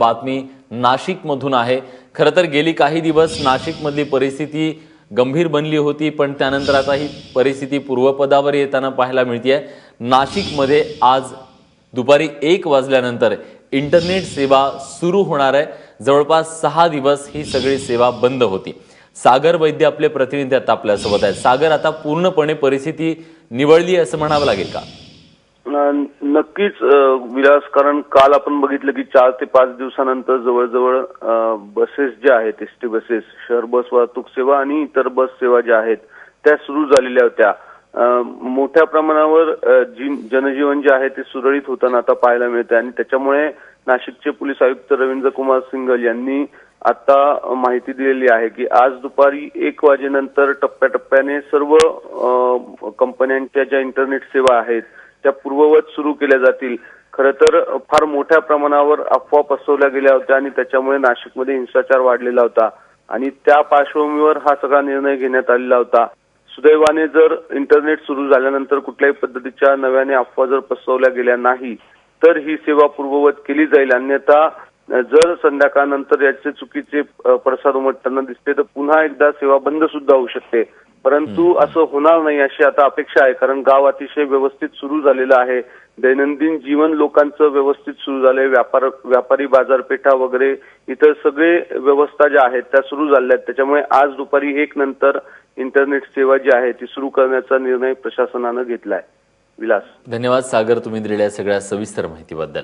बातमी नाशिकमधून आहे. खरं तर गेली काही दिवस नाशिकमधली परिस्थिती गंभीर बनली होती पण त्यानंतर आता ही परिस्थिती पूर्वपदावर येताना पाहायला मिळते नाशिकमध्ये आज दुपारी एक वाजल्यानंतर इंटरनेट सेवा सुरू होणार आहे. जवळपास सहा दिवस ही सगळी सेवा बंद होती. सागर वैद्य आपले प्रतिनिधी आता आपल्यासोबत आहेत. सागर आता पूर्णपणे परिस्थिती निवडली असं म्हणावं लागेल का? नक्कीच विलास कारण काल आपण बघितलं की चार ते पाच दिवसानंतर जवळजवळ बसेस ज्या आहेत एस टी बसेस शहर बस वाहतूक सेवा आणि इतर बस सेवा ज्या आहेत त्या सुरू झालेल्या होत्या. मोठ्या प्रमाणावर जी- जनजीवन जे आहे ते सुरळीत होताना आता पाहायला मिळते आणि त्याच्यामुळे नाशिकचे पोलीस आयुक्त रवींद्र कुमार सिंगल यांनी आता माहिती दिलेली आहे की आज दुपारी एक वाजेनंतर टप्प्याटप्प्याने सर्व कंपन्यांच्या ज्या इंटरनेट सेवा आहेत त्या पूर्ववत सुरू केल्या जातील. खरं तर फार मोठ्या प्रमाणावर अफवा पसरवल्या गेल्या होत्या आणि त्याच्यामुळे नाशिकमध्ये हिंसाचार वाढलेला होता. आणि त्या पार्श्वभूमीवर हा सगळा निर्णय घेण्यात आलेला होता. सुदैवाने जर इंटरनेट सुरू झाल्यानंतर कुठल्याही पद्धतीच्या नव्याने अफवा जर पसरवल्या गेल्या नाही तर ही सेवा पूर्ववत केली जाईल. अन्यथा जर संध्याकाळनंतर याचे चुकीचे प्रसाद उमटताना दिसते तर पुन्हा एकदा सेवा बंद सुद्धा होऊ शकते. परंतु असं होणार नाही अशी आता अपेक्षा आहे कारण गाव अतिशय व्यवस्थित सुरू झालेलं आहे. दैनंदिन जीवन लोकांचं व्यवस्थित सुरू झालंय व्यापार व्यापारी बाजारपेठा वगैरे इतर सगळे व्यवस्था ज्या आहेत त्या सुरू झाल्या आहेत त्याच्यामुळे आज दुपारी एक नंतर इंटरनेट सेवा जी आहे ती सुरू करण्याचा निर्णय प्रशासनानं घेतलाय. विलास. धन्यवाद सागर तुम्ही दिलेल्या सगळ्या सविस्तर माहितीबद्दल.